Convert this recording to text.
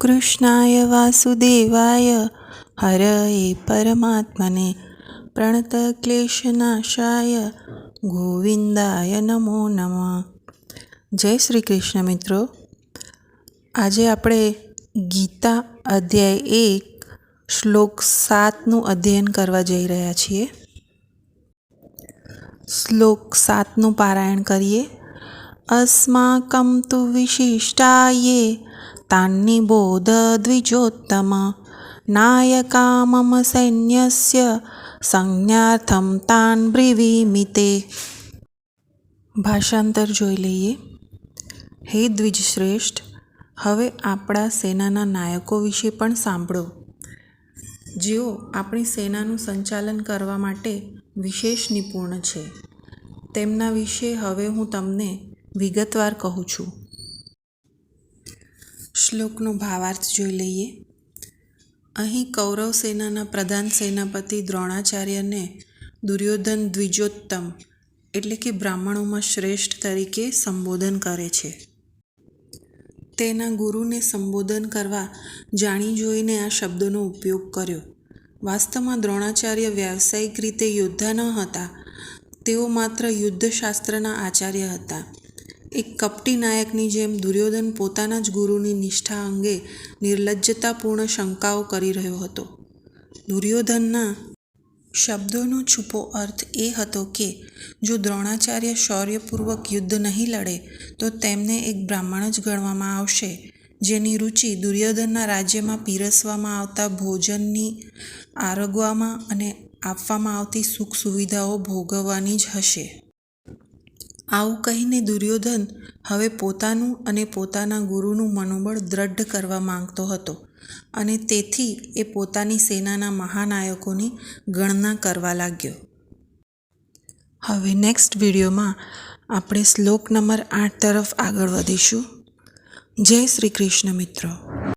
કૃષ્ણાય વાસુદેવાય હરએ પરમાત્મને પ્રણતક્લેશનાશાય ગોવિંદાય નમો નમઃ. જય શ્રી કૃષ્ણ મિત્રો. આજે આપણે ગીતા અધ્યાય એક, શ્લોક સાતનું અધ્યયન કરવા જઈ રહ્યા છીએ. શ્લોક સાતનું પારાયણ કરીએ. અસ્માકં तु તાન્નિબોધ દ્વિજોત્તમ નાયકા મમ સૈન્યસ્ય સંજ્ઞાર્થમ તાન બ્રીવીમિતે ભાષાંતર જોઈ લઈએ હે દ્વિજશ્રેષ્ઠ હવે આપણા સેનાના નાયકો વિશે પણ સાંભળો જેઓ આપણી સેનાનું સંચાલન કરવા માટે વિશેષ નિપુણ છે તેમના વિશે હવે હું તમને વિગતવાર કહું છું. શ્લોકનો ભાવાર્થ જોઈ લઈએ. અહીં કૌરવ સેનાના પ્રધાન સેનાપતિ દ્રોણાચાર્યને દુર્યોધન દ્વિજોત્તમ એટલે કે બ્રાહ્મણોમાં શ્રેષ્ઠ તરીકે સંબોધન કરે છે. તેના ગુરુને સંબોધન કરવા જાણી જોઈને આ શબ્દોનો ઉપયોગ કર્યો. વાસ્તવમાં દ્રોણાચાર્ય વ્યાવસાયિક રીતે યોદ્ધા ન હતા. તેઓ માત્ર યુદ્ધશાસ્ત્રના આચાર્ય હતા. એક કપટી નાયકની જેમ દુર્યોધન પોતાના જ ગુરુની નિષ્ઠા અંગે નિર્લજ્જતાપૂર્ણ શંકાઓ કરી રહ્યો હતો. દુર્યોધનના શબ્દોનો છૂપો અર્થ એ હતો કે, જો દ્રોણાચાર્ય શૌર્યપૂર્વક યુદ્ધ નહીં લડે, તો તેમને એક બ્રાહ્મણ જ ગણવામાં આવશે, જેની રુચિ દુર્યોધનના રાજ્યમાં પીરસવામાં આવતા ભોજનની આરોગવામાં અને આપવામાં આવતી સુખ સુવિધાઓ ભોગવવાની જ હશે. આવું કહીને દુર્યોધન હવે પોતાનું અને પોતાના ગુરુનું મનોબળ દ્રઢ કરવા માંગતો હતો અને તેથી એ પોતાની સેનાના મહાનાયકોની ગણના કરવા લાગ્યો. હવે નેક્સ્ટ વિડીયોમાં આપણે શ્લોક નંબર આઠ તરફ આગળ વધીશું. જય શ્રી કૃષ્ણ મિત્રો.